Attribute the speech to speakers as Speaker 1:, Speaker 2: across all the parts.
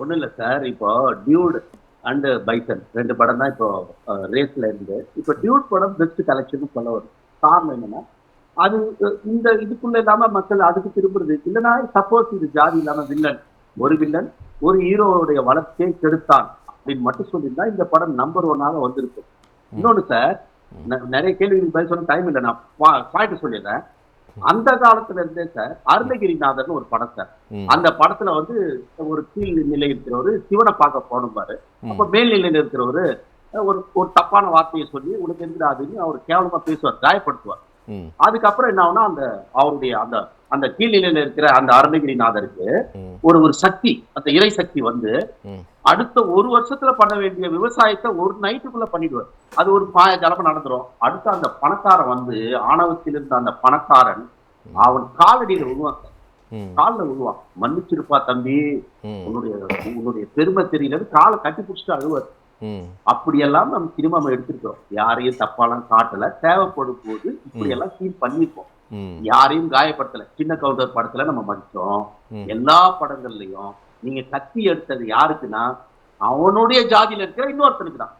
Speaker 1: ஒன்றும் இல்லை சார் இப்போ டியூட் அண்ட் பைசன் ரெண்டு படம் தான் இப்போ ரேஸ்ல இருந்து. இப்போ டியூட் படம் பெஸ்ட் கலெக்ஷன் சொல்ல வரும். காரணம் என்னன்னா அது இந்த இதுக்குள்ள இல்லாம மக்கள் அதுக்கு திரும்புறது. இல்லைன்னா சப்போஸ் இது ஜாதி இல்லாம வில்லன் ஒரு வில்லன் ஒரு ஹீரோவுடைய வளர்ச்சியை கெடுத்தான் அப்படின்னு மட்டும் சொல்லியிருந்தா இந்த படம் நம்பர் ஒன்னாக வந்திருக்கும். இன்னொன்னு சார் நிறைய கேள்விகளுக்கு பதில் சொல்ல டைம் இல்லை. நான் பாயிண்ட் சொல்லிடுறேன். அந்த காலத்துல இருந்தே சார் அருணகிரிநாதர்னு ஒரு படம் சார். அந்த படத்துல வந்து ஒரு கீழ் நிலை இருக்கிறவரு சிவனை பார்க்க போகணும் பாரு
Speaker 2: ம்.
Speaker 1: அப்ப மேல் நிலையில இருக்கிறவரு ஒரு ஒரு தப்பான வார்த்தையை சொல்லி உனக்கு எதிராதுன்னு அவர் கேவலமா பேசுவார் காயப்படுத்துவார். அதுக்கப்புறம் என்ன ஆகுனா அந்த அவருடைய அந்த அந்த கீழ்நிலையில இருக்கிற அந்த அருணகிரிநாதருக்கு ஒரு ஒரு சக்தி அந்த இறை சக்தி வந்து. அடுத்த ஒரு வருஷத்துல பண்ண வேண்டிய விவசாயத்தை ஒரு நைட்டுக்குள்ள பண்ணிடுவார். அது ஒரு மாயஜாலமா நடந்துரும். அடுத்து அந்த பணக்காரன் வந்து ஆணவத்தில் இருந்த அந்த பணக்காரன் அவன் காலடியில விழுவான் காலில் விழுவான் மன்னிச்சிருப்பா தம்பி. உன்னுடைய உன்னுடைய பெருமை தெரியலன்னு காலை கட்டி பிடிச்சிட்டு அழுவார். அப்படியெல்லாம் நம்ம சினிமா எடுத்திருக்கோம் யாரையும் தப்பாலாம் காட்டல. தேவைப்படும் போது இப்படியெல்லாம் ஃபீல் பண்ணிருக்கோம்
Speaker 2: ம்,
Speaker 1: யாரையும் காயப்படுத்தல. சின்ன கவுண்டர் படத்துல நம்ம மதிச்சோம். எல்லா படங்கள்லயும் நீங்க கத்தி எடுத்தது யாருக்குன்னா அவனுடைய ஜாதியில இருக்கிற இன்னொருத்தனுக்கு தான்.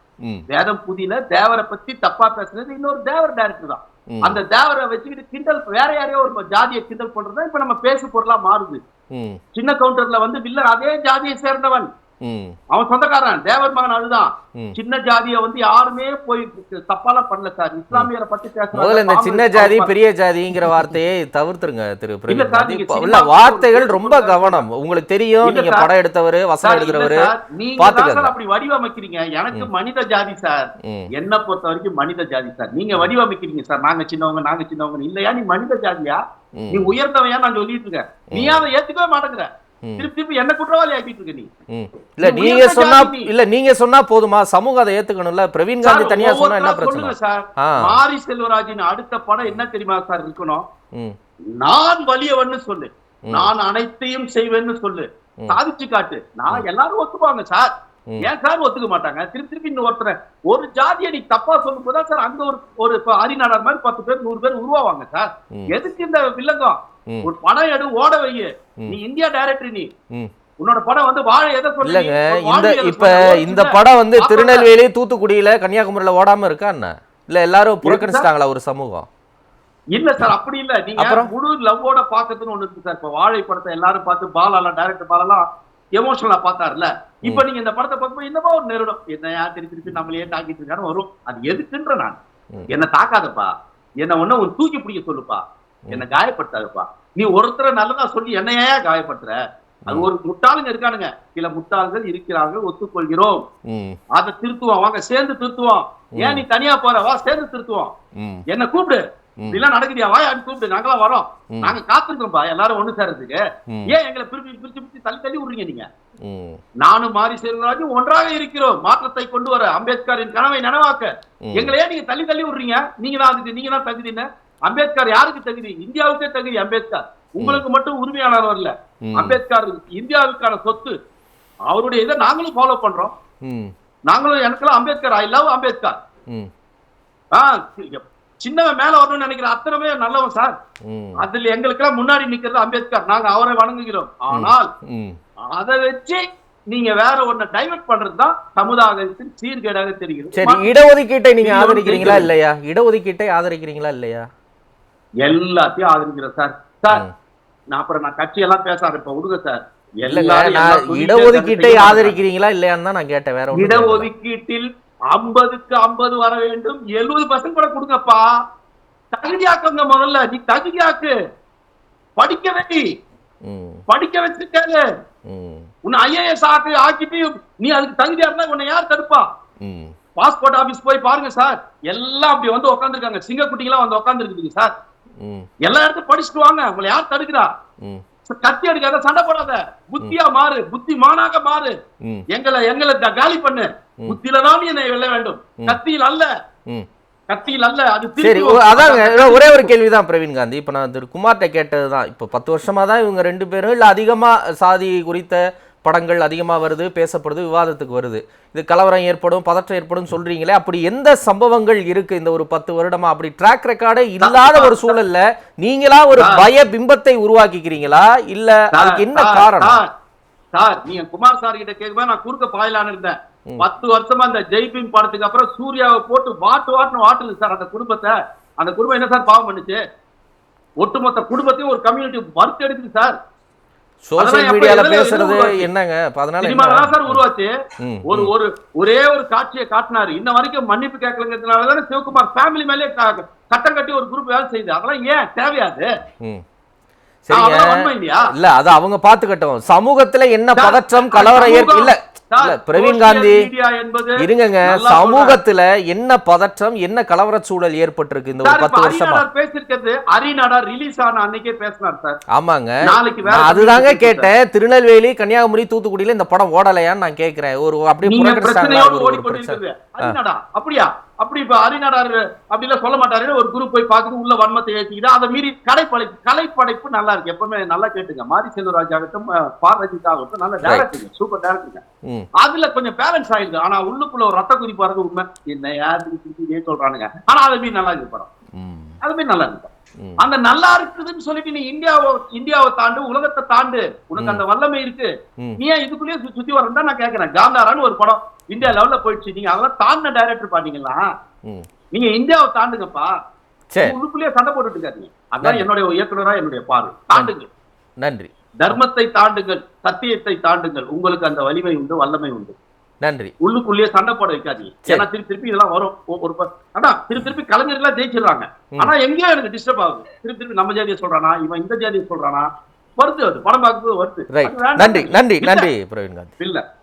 Speaker 1: வேதம் புதியில தேவரை பத்தி தப்பா பேசுறது இன்னொரு தேவர் டைரக்டர் தான். அந்த தேவரை வச்சுக்கிட்டு கிண்டல் வேற யாரையோ ஒரு ஜாதியை கிண்டல் பண்றதா இப்ப நம்ம பேசு பொருளா மாறுது சின்ன கவுண்டர்ல வந்து வில்லன் அதே ஜாதியை சேர்ந்தவன். அவன் சொந்தக்காரன் தேவர் மகன் அதுதான். சின்ன ஜாதியை வந்து யாருமே போய் தப்பாலாம் பண்ணல சார். இஸ்லாமியரை பத்தி
Speaker 2: முதல்ல இந்த சின்ன ஜாதி பெரிய ஜாதிங்கிற வார்த்தையை தவிர்த்துருங்க திரு வார்த்தைகள் ரொம்ப. கவனம். உங்களுக்கு தெரியும் நீங்க. படம் எடுத்தவரு வசனம்
Speaker 1: சார், நீங்க அப்படி வடிவமைக்கிறீங்க. எனக்கு மனித ஜாதி சார். என்ன பொறுத்த வரைக்கும் மனித ஜாதி சார். நீங்க வடிவமைக்கிறீங்க சார். நாங்க சின்னவங்க நாங்க சின்னவங்க இல்லையா நீ மனித ஜாதியா? நீ உயர்ந்தவையா நான் சொல்லிட்டு இருக்கேன். நீ அதை ஏத்துக்கவே மாட்டேங்கிற. திருப்பி திருப்பி என்ன குற்றவாளி ஆக்கிட்டு இருக்க நீ.
Speaker 2: இல்ல நீங்க சொன்னா. இல்ல நீங்க சொன்னா போதுமா சமூகம் அதை ஏத்துக்கணும்ல பிரவீன் காந்தி தனியா சொன்னா என்ன பிரச்சனை
Speaker 1: சார். மாரி செல்வராஜின் அடுத்த படம் என்ன தெரியுமா சார் இருக்கணும் நான் வலியவன்னு சொல்லு. நான் அனைத்தையும் செய்வேன்னு சொல்லு. சாதிச்சு காட்டு நான் எல்லாரும் ஒத்துப்பாங்க சார். ஏன் சார் ஒத்துக்க மாட்டாங்க திருப்பி திருப்பி இன்னும் ஒருத்தர் ஒரு ஜாதியை நீ தப்பா சொல்லும் போதா சார் அங்க ஒரு ஒரு ஹரிநாடர் மாதிரி பத்து பேர் நூறு பேர் உருவாவாங்க சார். எதுக்கு இந்த வில்லங்கம். ஒரு படம் எடு ஓட வையு. நீ இந்தியா டைரக்டர் நீ. உன்னோட படம் வந்து வாழ எதை
Speaker 2: இல்லங்க?
Speaker 1: ஒரு
Speaker 2: இந்த இப்ப.
Speaker 1: ஒரு
Speaker 2: இந்த படம் வந்து திருநெல்வேலி தூத்துக்குடியில கன்னியாகுமரியில ஓடாம இருக்கா என்ன? இல்ல எல்லாரும் புறக்கணிச்சிட்டாங்களா ஒரு சமூகம்?
Speaker 1: இல்ல சார் அப்படி இல்ல. நீங்க? முழு லவ்வோட பாக்கிறதுன்னு ஒண்ணு இருக்கு சார். இப்ப வாழை படத்தை எல்லாரும் பார்த்து பாலாலாம் டைரக்டர் பாலாலாம் எமோஷனலா பார்த்தாருல இப்ப நீங்க இந்த படத்தை பார்க்கும்போது என்னமோ ஒரு நெருடம். என்ன யார் திருப்பி திருப்பி நம்மளையே தாக்கிட்டு இருக்கான்னு வரும். அது எதுக்குன்ற நான். என்ன தாக்காதப்பா. என்ன ஒண்ணு உன் தூக்கி பிடிக்க சொல்லுப்பா. என்ன காயப்படுத்தாதப்பா. நீ ஒருத்தரை நல்லதா சொல்லி என்னையா காயப்படுத்துற? அது ஒரு முட்டாளுங்க இருக்கானுங்க. சில முட்டாள்கள் இருக்கிறார்கள் ஒத்துக்கொள்கிறோம். அதை திருத்துவோம். வாங்க சேர்ந்து திருத்துவோம். ஏன் நீ தனியா போற? வா சேர்ந்து திருத்துவோம். என்ன கூப்பிடு. இதெல்லாம் நடக்குதியா? வா யாரு கூப்பிடு. நாங்களாம் வரோம். நாங்க காத்திருக்கோம்பா எல்லாரும் ஒண்ணு சேர்றதுக்கு. ஏன் எங்களை பிரிச்சு பிரிச்சு பிரிச்சு தள்ளி தள்ளி விடுறீங்க நீங்க? நானும் மாரி செல்வராஜும் ஒன்றாக இருக்கிறோம். மாற்றத்தை கொண்டு வர அம்பேத்கரின் கனவை நனவாக்க.
Speaker 2: ம்.
Speaker 1: எங்களை ஏன் நீங்க தள்ளி தள்ளி விடுறீங்க? நீங்க தான் அதுக்கு நீங்க தான் தகுதி என்ன? அம்பேத்கர் யாருக்கு தகுதி? இந்தியாவுக்கே தகுதி அம்பேத்கர். உங்களுக்கு மட்டும் உரிமையாளர் இல்ல. அம்பேத்கர் இந்தியாவுக்கான சொத்து. அவருடைய இதை நாங்களும் ஃபாலோ பண்றோம். நாங்களும் எனக்கெல்லாம் அம்பேத்கர் ஐ லவ் அம்பேத்கர். சின்னவன் மேல வரணும்னு நினைக்கிற அத்தனை பேர் நல்லவன் சார். அதுல எங்களுக்கெல்லாம் முன்னாடி நிக்கிறது அம்பேத்கர். நாங்க அவரை வணங்குகிறோம். ஆனால். அதை வச்சு நீங்க வேற ஒண்ண டைவர்ட் பண்றதுதான் சமுதாயத்தின் சீர்கேடாக தெரிகிறது.
Speaker 2: சரி இடஒதுக்கீட்டை நீங்க ஆதரிக்கிறீங்களா. இல்லையா? இடஒதுக்கீட்டை ஆதரிக்கிறீங்களா இல்லையா?
Speaker 1: எல்லாத்தையும் ஆதரிக்கிறேன் சார். சார். நான் அப்புறம் நான் கட்சியெல்லாம் பேசாரு இப்ப விடுங்க சார்.
Speaker 2: இடஒதுக்கீட்டை. ஆதரிக்கிறீங்களா இல்லையான்னு தான் நான் கேட்டேன் வேற.
Speaker 1: இடஒதுக்கீட்டில் ஐம்பதுக்கு ஐம்பது வர வேண்டும். எழுபது பர்சன்ட் கூட கொடுங்கப்பா. தகுதியாக்குங்க முதல்ல. நீ தகுதியாக்கு. படிக்க வை. படிக்க வச்சிருக்காரு. உன்னை ஐஏஎஸ் ஆக்கி ஆக்கிட்டு நீ அதுக்கு தகுதியா இருந்தா உன்னை யார் தடுப்பா? பாஸ்போர்ட் ஆபீஸ் போய் பாருங்க சார். எல்லாம் அப்படி வந்து உட்காந்துருக்காங்க சிங்கக்குட்டிங்களாம் வந்து உட்காந்துருக்குதுங்க சார். எல்லா இடத்தையும் படிச்சுட்டு வாங்க உங்களை யார் தடுக்கிறா? கத்தி எடுக்காத சண்டை போடாத. புத்தியா மாறு புத்தி மானாக மாறு எங்களை எங்களை காலி பண்ணு. புத்தியில தான் என்னை வெல்ல வேண்டும். கத்தியில் அல்ல. கத்தியில் அல்ல. அது
Speaker 2: சரி அதாங்க ஒரே ஒரு கேள்விதான் பிரவீன் காந்தி. இப்போ நான் திரு குமார்ட்ட கேட்டது தான் இப்போ பத்து வருஷமா தான் இவங்க ரெண்டு பேரும் இல்லை அதிகமாக சாதி குறித்த படங்கள் அதிகமாக வருது பேசப்படுது விவாதத்துக்கு வருது. இது கலவரம் ஏற்படும் பதற்றம் ஏற்படும் சொல்றீங்களே அப்படி எந்த சம்பவங்கள் இருக்கு இந்த ஒரு பத்து வருடமா? அப்படி ட்ராக் ரெக்கார்டே இல்லாத ஒரு சூழல்ல நீங்களா ஒரு பய பிம்பத்தை உருவாக்கிக்கிறீங்களா? இல்ல அதுக்கு என்ன காரணம்?
Speaker 1: சார், நீங்க குமார் சார் கிட்ட கேட்கும்போது நான் குறுக்க பாயலான்னு இருந்தேன். பத்து வருஷமா அந்த ஜெய்பீம் படத்துக்கு அப்புறம் சூர்யாவை போட்டு வாட்டு வாட்டுன்னு வாட்டுது சார் அந்த குடும்பத்தை. அந்த குடும்பம் என்ன சார் பாவம் பண்ணுச்சு? ஒட்டுமொத்த குடும்பத்தையும் ஒரு கம்யூனிட்டி வறுத்து எடுக்குது சார்.
Speaker 2: சோசியல் மீடியால பேசுறது? என்னங்க? அதனால
Speaker 1: சார் உருவாச்சு. ஒரு. ஒரு ஒரே ஒரு காட்சியை காட்டினாரு. இன்ன வரைக்கும் மன்னிப்பு கேட்கலங்கிறதுனால தானே சிவகுமார் ஃபேமிலி மேலே கட்டம் கட்டி ஒரு குரூப் வேலை செய்யுது அதெல்லாம் ஏன்? தேவையாது.
Speaker 2: சரிங்க. இல்ல அது அவங்க பாத்துக்கட்டும் சமூகத்துல என்ன பதற்றம் கலவரம் இல்ல. பிரவீன் காந்தி இருங்கங்க சமூகத்துல என்ன பதற்றம் என்ன கலவர சூழல் ஏற்பட்டிருக்கு இந்த ஒரு பத்து வருஷமா?
Speaker 1: பேசிருக்கிறது அரிநாடார் ரிலீஸ் ஆன அன்னைக்கே பேசினார் சார்.
Speaker 2: ஆமாங்க. அதுதாங்க கேட்டேன். திருநெல்வேலி கன்னியாகுமரி தூத்துக்குடியில இந்த படம் ஓடலையான்னு நான் கேக்குறேன் ஒரு
Speaker 1: ஓடிக்கொண்டிருக்கிறது
Speaker 2: பிரச்சனை?
Speaker 1: அரிநாடா அப்படியா? அப்படி இப்ப அரிநாடார் அப்படிலாம் சொல்ல மாட்டாரு ஒரு குரூப் போய் பார்த்துட்டு உள்ள வன்மத்தை ஏற்றிக்கிட்டு அதை மீறி கலைப்படைப்பு கலைப்படைப்பு நல்லா இருக்கு. எப்பவுமே நல்லா கேட்டுங்க மாரி செல்வராஜ் ஆகட்டும் அஹ், பார் ரஜித் ஆகட்டும் நல்ல டேரக்டுங்க சூப்பர் டேரக்டுங்க
Speaker 2: ம்.
Speaker 1: அதுல கொஞ்சம் பேலன்ஸ் ஆயிடுது. ஆனா உள்ளுக்குள்ள ஒரு ரத்த குறிப்பு வரது உண்மை. என்ன திருப்பி இதே சொல்றானுங்க. ஆனா அதை மீறி நல்லா இருக்கு படம். அது மீறி நல்லா இருக்கு. அந்த நல்லா இருக்குதுன்னு சொல்லிட்டு நீ இந்தியாவை இந்தியாவை தாண்டு உலகத்தை தாண்டு உனக்கு அந்த வல்லமை இருக்கு. நீ ஏன் இதுக்குள்ளேயே சுத்தி வரணும் நான் கேக்குறேன். காந்தாரான்னு ஒரு படம். இந்தியா லெவல்ல போயிடுச்சு. நீங்க அதெல்லாம் தாண்டின டைரக்டர் பாத்தீங்களா நீங்க இந்தியாவை தாண்டுங்கப்பா. உள்ளுக்குள்ளேயே சண்டை போட்டுட்டு இருக்காதீங்க. அதான் என்னுடைய இயக்குனரா என்னுடைய பார்வை. தாண்டுங்க
Speaker 2: நன்றி.
Speaker 1: தர்மத்தை தாண்டுங்கள். சத்தியத்தை தாண்டுங்கள். உங்களுக்கு அந்த வலிமை உண்டு வல்லமை உண்டு.
Speaker 2: நன்றி.
Speaker 1: உள்ளுக்குள்ளேயே சண்டை போட வைக்காதீங்க. ஏன்னா திருப்பி திருப்பி இதெல்லாம் வரும். ஒரு ஆனா திருப்பி திருப்பி கலைஞர்களா ஜெயிச்சிடுறாங்க. ஆனா எங்கேயோ எனக்கு டிஸ்டர்ப் ஆகுது. திருப்பி திருப்பி நம்ம ஜாதியை சொல்றானா? இவன் இந்த ஜாதியை சொல்றானா? வருது அது. படம் பார்க்கும்போது வருது.
Speaker 2: நன்றி. நன்றி. நன்றி பிரவீன் காந்தி.
Speaker 1: இல்ல.